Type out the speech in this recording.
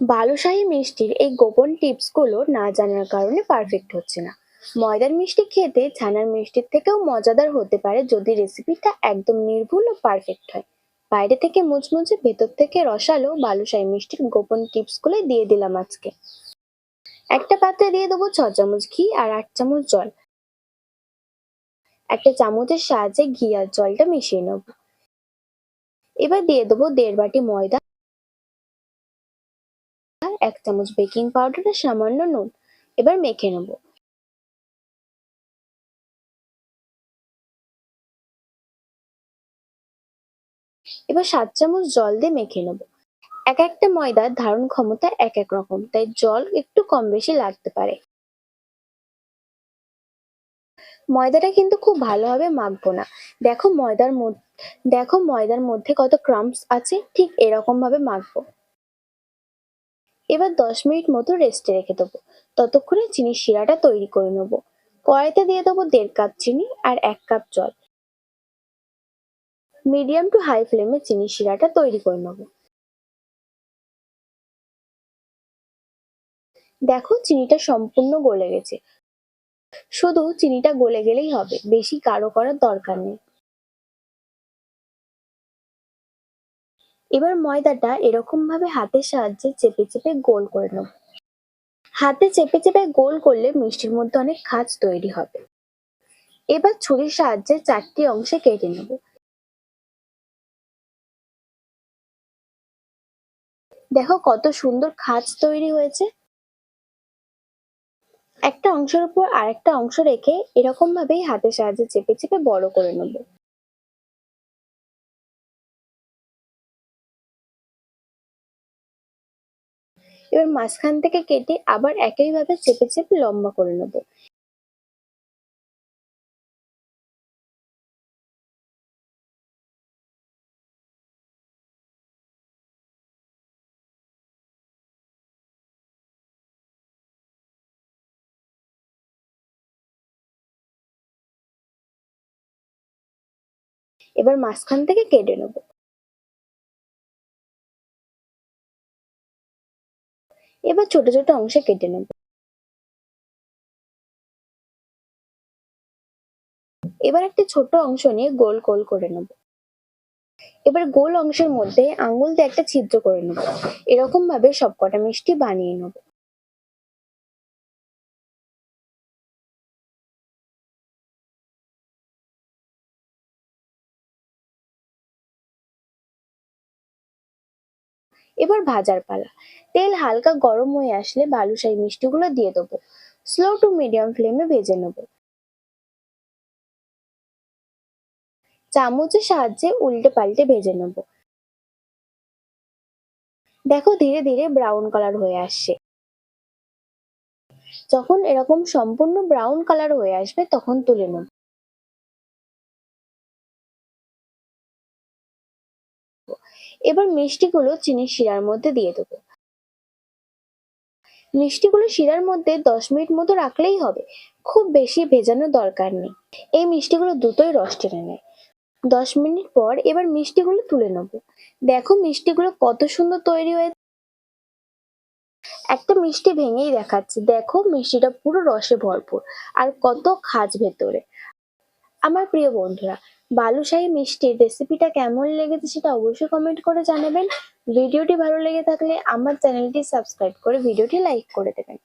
বালুশাহী মিষ্টির এই গোপন টিপসগুলো না জানার কারণে পারফেক্ট হচ্ছে না। ময়দার মিষ্টি খেতে ছানার মিষ্টির থেকেও মজাদার হতে পারে যদি রেসিপিটা একদম নির্ভুল ও পারফেক্ট হয়। বাইরে থেকে মুচমুচে, ভেতর থেকে রসালো বালুশাহী মিষ্টির গোপন টিপসগুলোই দিয়ে দিলাম আজকে। একটা পাত্রে দিয়ে দেবো ছ চামচ ঘি আর আট চামচ জল। একটা চামচের সাহায্যে ঘি আর জলটা মিশিয়ে নেব। এবার দিয়ে দেবো দেড় বাটি ময়দা এক চামচ বেকিং পাউডার আর সামান্য নুন। এবার মেখে নেব। এবার সাত চামচ জল দিয়ে মেখে নেব। এক একটা ময়দার ধারণ ক্ষমতা এক এক রকম, তাই জল একটু কম বেশি লাগতে পারে। ময়দাটা কিন্তু খুব ভালোভাবে মাখবো না। দেখো ময়দার দেখো ময়দার মধ্যে কত ক্রাম্পস আছে, ঠিক এরকম ভাবে মাখবো। এবার দশ মিনিট মতো রেস্টে রেখে দেবো। ততক্ষণে চিনির শিরাটা তৈরি করে নেব। কড়াইতে দিয়ে দেবো দেড় কাপ চিনি আর এক কাপ জল। মিডিয়াম টু হাই ফ্লেমে চিনির শিরাটা তৈরি করে নেব। দেখো চিনিটা সম্পূর্ণ গলে গেছে। শুধু চিনিটা গলে গেলেই হবে, বেশি গাঢ় করার দরকার নেই। এবার ময়দাটা এরকম ভাবে হাতের সাহায্যে চেপে চেপে গোল করে নেব। হাতে চেপে চেপে গোল করলে মিষ্টির মধ্যে অনেক খাঁজ তৈরি হবে। এবার ছুরির সাহায্যে চারটি অংশে কেটে নেব। দেখো কত সুন্দর খাঁজ তৈরি হয়েছে। একটা অংশের উপর আরেকটা অংশ রেখে এরকম ভাবেই হাতের সাহায্যে চেপে চেপে বড় করে নেব। এবার মাঝখান থেকে কেটে আবার একইভাবে চেপে চেপে লম্বা করে নেব। এবার মাঝখান থেকে কেটে নেব। এবার ছোট ছোট অংশে কেটে নেব। এবার একটি ছোট অংশ নিয়ে গোল গোল করে নেব। এবার গোল অংশের মধ্যে আঙুল দিয়ে একটা ছিদ্র করে নেব। এরকম ভাবে সবকটা মিষ্টি বানিয়ে নেব। এবার ভাজার পালা। তেল হালকা গরম হয়ে আসলে বালুশাহী মিষ্টিগুলো দিয়ে দেবো। স্লো টু মিডিয়াম ফ্লেমে ভেজে নেব। চামচের সাহায্যে উল্টে পাল্টে ভেজে নেব। দেখো ধীরে ধীরে ব্রাউন কালার হয়ে আসছে। যখন এরকম সম্পূর্ণ ব্রাউন কালার হয়ে আসবে তখন তুলে নেব। এবার মিষ্টিগুলো চিনির শিরার মধ্যে দিয়ে দেবো। মিষ্টিগুলো শিরার মধ্যে দশ মিনিট মতো রাখলেই হবে। খুব বেশি ভেজানোর দরকার নেই। এই মিষ্টিগুলো দ্রুতই রস টেনে নেয়। দশ মিনিট পর এবার মিষ্টিগুলো তুলে নেব। দেখো মিষ্টিগুলো কত সুন্দর তৈরি হয়েছে একটা মিষ্টি ভেঙেই দেখাচ্ছি। দেখো মিষ্টিটা পুরো রসে ভরপুর। আর কত খাজ ভেতরে। আমার প্রিয় বন্ধুরা বালুশাহী মিষ্টির রেসিপিটা কেমন লেগেছে সেটা অবশ্যই কমেন্ট করে জানাবেন। ভিডিওটি ভালো লেগে থাকলে আমার চ্যানেলটি সাবস্ক্রাইব করে ভিডিওটি লাইক করে দেবেন।